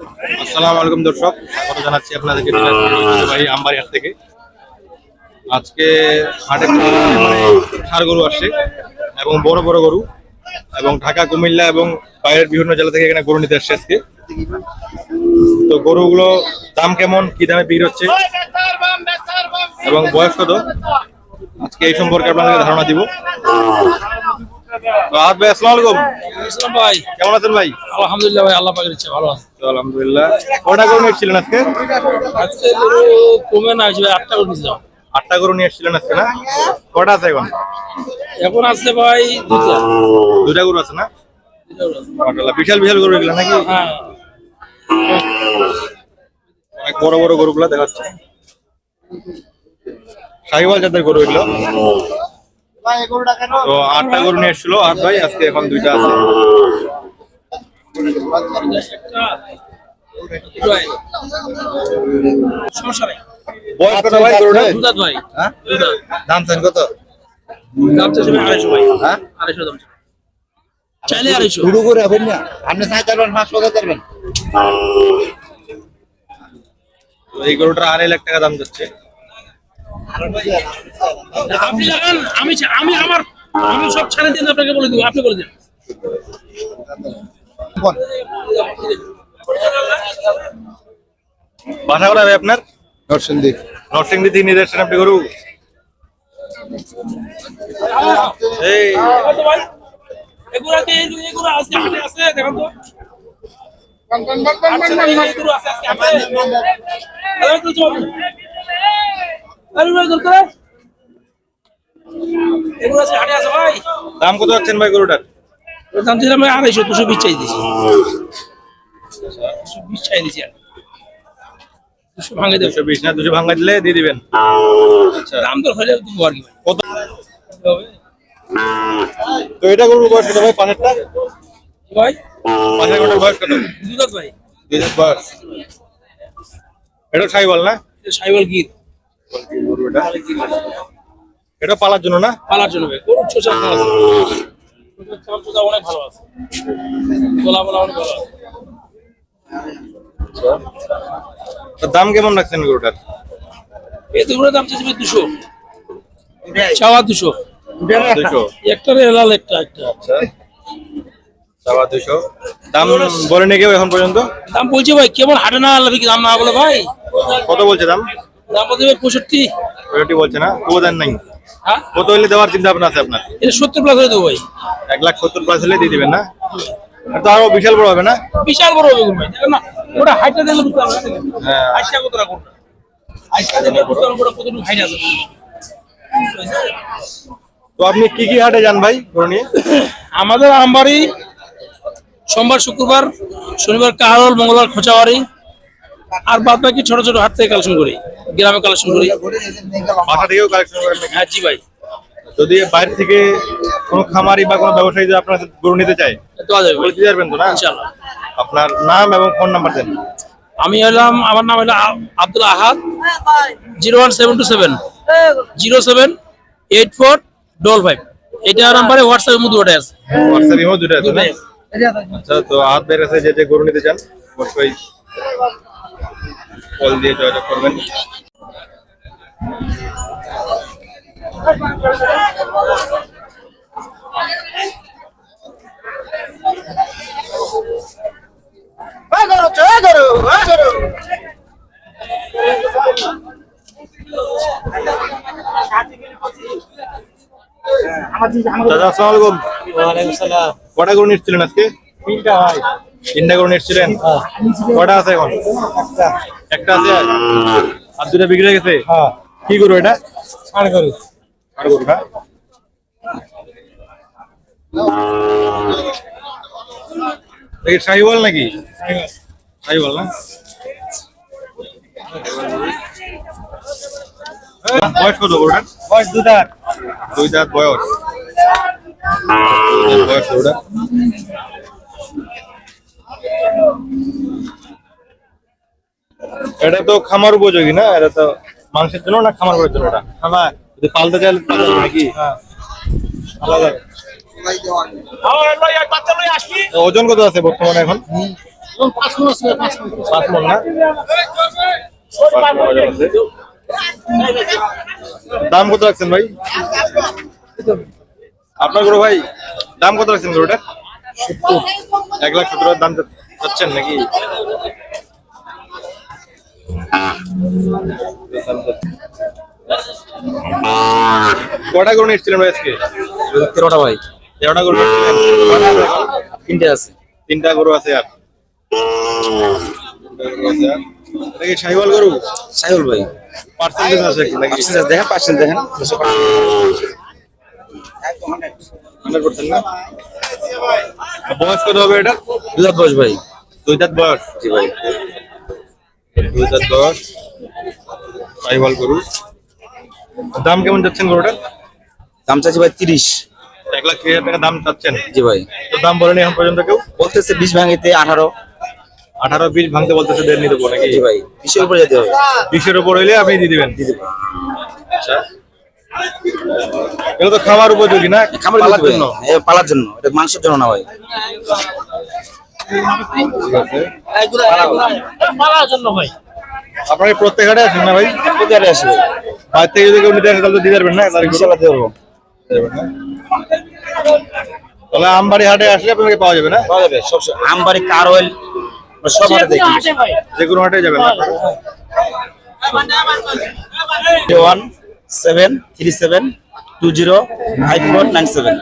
আসসালামু আলাইকুম দর্শক, স্বাগত জানাচ্ছি আপনাদেরকে ভাই আমবাড়ি থেকে। আজকে হাটে মানে ষাড় গরু আসছে এবং বড় বড় গরু এবং ঢাকা, কুমিল্লা এবং বাইরের বিভিন্ন জেলা থেকে এখানে গরু নিতে আসছে আজকে। তো গরুগুলো দাম কেমন, কি দামে বিক্রি হচ্ছে এবং বয়স কত? আজকে এই সম্পর্কে আপনাদেরকে ধারণা দিব। তো আহাদ ভাই আসসালামু আলাইকুম। ভাই। কেমন আছেন ভাই? আলহামদুলিল্লাহ ভাই আল্লাহ পাকের ইচ্ছা ভালো আছে। তো আলহামদুলিল্লাহ। কটা গরু নিয়েছিলেন আজকে? আজকে গরু কমে না হয়েছে আটটা করে নিয়েছিলাম। আটটা গরু নিয়ে এসেছিলেন আজকে না? কটা আছে এখন? এখন আছে ভাই দুইটা। দুটা গরু আছে না? গরু বিশাল বিশাল গরু এগুলো নাকি? হ্যাঁ। অনেক বড় বড় গরুগুলো দেখাচ্ছে। সাহিওয়াল জাতের গরু এগুলো। তো আটটা গরু নিয়ে এসেছিল আট ভাই আজকে এখন দুইটা আছে। বয়স কত ভাই গরুটা ভাই। হ্যাঁ? দাম চান কত? দাম চাইছে আড়াইশো ভাই। হ্যাঁ? আড়াইশো দাম চাইলে আড়াইশো। শুরু করে হবেন না। আপনি চাই পাঁচশো এই গরুটার আড়াই লাখ টাকা দাম যাচ্ছে। আপনি লাগান আমি আমি আমার আমি সব ছাড়ে দিন আপনাকে বলে দিব আপনি বলে দিন বাসা করা ভাই আপনার নরসিংদী নরসিংদী থেকে নিয়ে যাচ্ছেন আপনি গরু এই ভাই এগুলো কি এগুলো আজকে হাটে আছে দেখেন তো আচ্ছা, আছে আজকে দাম কত যাচ্ছেন ভাই গরুটার? দাম ছিল আমি আড়াইশো দুশো বিশ চাই দিয়েছি দুশো বিশ চাই আর। দুশো ভাঙে দেবো। দুশো বিশ না দুশো ভাঙা দিলে দিয়ে দিবেন। আচ্ছা। দাম তো হলে দিব আর কি ভাই। কত? হবে। তো এটা গরুর বয়স কত ভাই পাঁচেরটা? ভাই? পাঁচের গরুটার বয়স কত? দুধাত ভাই। দুই হাজার বয়স। এটা সাইবল না? এটা গির এটা পালার জন্য না? পালার জন্য গরুর চোচা অনেক ভালো আছে। গোলা বলা অনেক ভালো আছে। দাম কেমন রাখছেন গরুটার? এই দুটোর দাম চাইছে ভাই দুশো। চাওয়া দুশো। দুশো? একটা লাল একটা একটা। আচ্ছা। চাওয়া দুশো। দাম বলেনি কেউ এখন পর্যন্ত? দাম বলছে ভাই কেমন হাটে না দাম না বলে ভাই? কত বলছে দাম? দাম বলছে ভাই পঁয়ষট্টি? বলছে না ও দেন নাই। হ্যাঁ? কত হইলে দেওয়ার চিন্তা ভাবনা আছে আপনার? এটা সত্তর প্লাস হয়ে দেবো ভাই। এক লাখ সত্তর প্লাস হলে দিয়ে দিবেন না? আর তো আরও বিশাল বড় হবে না? বিশাল বড় হবে ভাই। না ওটা হাইটটা দেখলে বুঝতে পারবেন না হ্যাঁ। কতটা দেখলে বুঝতে পারবেন ওটা কতটুকু হাইট আছে। তো আপনি কি কি হাটে যান ভাই আমাদের আমবাড়ি সোমবার শুক্রবার শনিবার কাহারল মঙ্গলবার খোঁচাবাড়ি। আর বাদ বাকি ছোট ছোট হাট থেকে কালেকশন করি গ্রামে কালেকশন করি। বাসা থেকেও কালেকশন করেন হ্যাঁ জি ভাই। যদি বাইরে থেকে কোনো খামারি বা কোনো ব্যবসায়ী যদি আপনার গরু নিতে চায় দেওয়া যাবে বলে দিতে পারবেন তো না? আপনার নাম এবং ফোন নাম্বার দেন। আমি হলাম আমার নাম হলো Abdul Ahad. Zero one seven two seven. Zero seven eight four double five. এটা নাম্বারে হোয়াটসঅ্যাপের মধ্যে ওটা আছে। হোয়াটসঅ্যাপ ইমো দুটো আছে। আচ্ছা তো হাত বের আছে যে যে গরু নিতে চান অবশ্যই কল দিয়ে যোগাযোগ করবেন। দাদা আসসালামু আলাইকুম। কটা গরু নিচ্ছিলেন আজকে? তিনটা ভাই তিনটা গরু নিচ্ছিলেন কটা আছে এখন? একটা। আছে? আর? দুটা বিক্রি হয়ে গেছে? কি গরু এটা? আর গরু। আর গরু না এই শাহিওয়াল নাকি? শাহিওয়াল না? বয়স কত গরুটার? বয়স দুটা দুই দাঁত। বয়স দুই দাঁত বয়স। গরুটার এটা তো খামার উপযোগী না? এটা তো মাংসের জন্য না খামার করার জন্য এটা? খামার। যদি পালতে চাই পালতে যাবে নাকি? আলাদা। তো ওজন কত আছে বর্তমানে এখন? পাঁচ মন না? পাঁচ। দাম কত রাখছেন ভাই? আপনার গরু ভাই দাম কত রাখছেন গরুটা এক লাখ সত্তর হাজার দাম চাচ্ছেন নাকি? কটা গরু নিচ্ছিলেন ভাই আজকে? তেরোটা ভাই। তেরোটা গরু? তিনটে আছে। তিনটা গরু আছে আর? তিনটা গরু সাইল ভাই। পার্সেন্টেজ আছে দেখেন পার্সেন্ট দেখেন। হান্ড্রেড পার্সেন্ট না? বয়স কত হবে এটা? দু হাজার দশ ভাই। দুই দাঁত বয়স? জি ভাই। দুই দাঁত বয়স? শাহিওয়াল গরু। দাম কেমন যাচ্ছেন গরুটার? দাম চাচ্ছি ভাই তিরিশ। এক লাখ তিরিশ হাজার টাকা দাম চাচ্ছেন? জি ভাই। তো দাম বলেনি এখন পর্যন্ত কেউ? বলতেছে বিশ ভাঙিতে আঠারো। আঠারো বিশ ভাঙতে বলতেছে দেড় নিতে নাকি? জি ভাই বিশের উপরে যেতে হবে। বিশের উপর হইলে আপনি দিয়ে দিবেন। দিয়ে দেবো। আচ্ছা। এগুলো তো খাওয়ার উপযোগী না? খাবার পালার জন্য? জন্য পালার জন্য। এটা মাংসের জন্য না ভাই। পালার জন্য ভাই। আপনাকে প্রত্যেক হাটে আসেন না ভাই? কোথায় আসবে। বাইরে থেকে যদি কেউ নিতে আসে তাহলে তো দিয়ে পারবেন না? তারিখ ইনশাল্লাহ দেবো। তাহলে আমবাড়ি হাটে আসলে আপনাকে পাওয়া যাবে না? পাওয়া যাবে সব আমবাড়ি কার অয়েল সব হাতে দেখি। যে কোনো হাটে যাবেন one seven three seven two zero five four nine seven.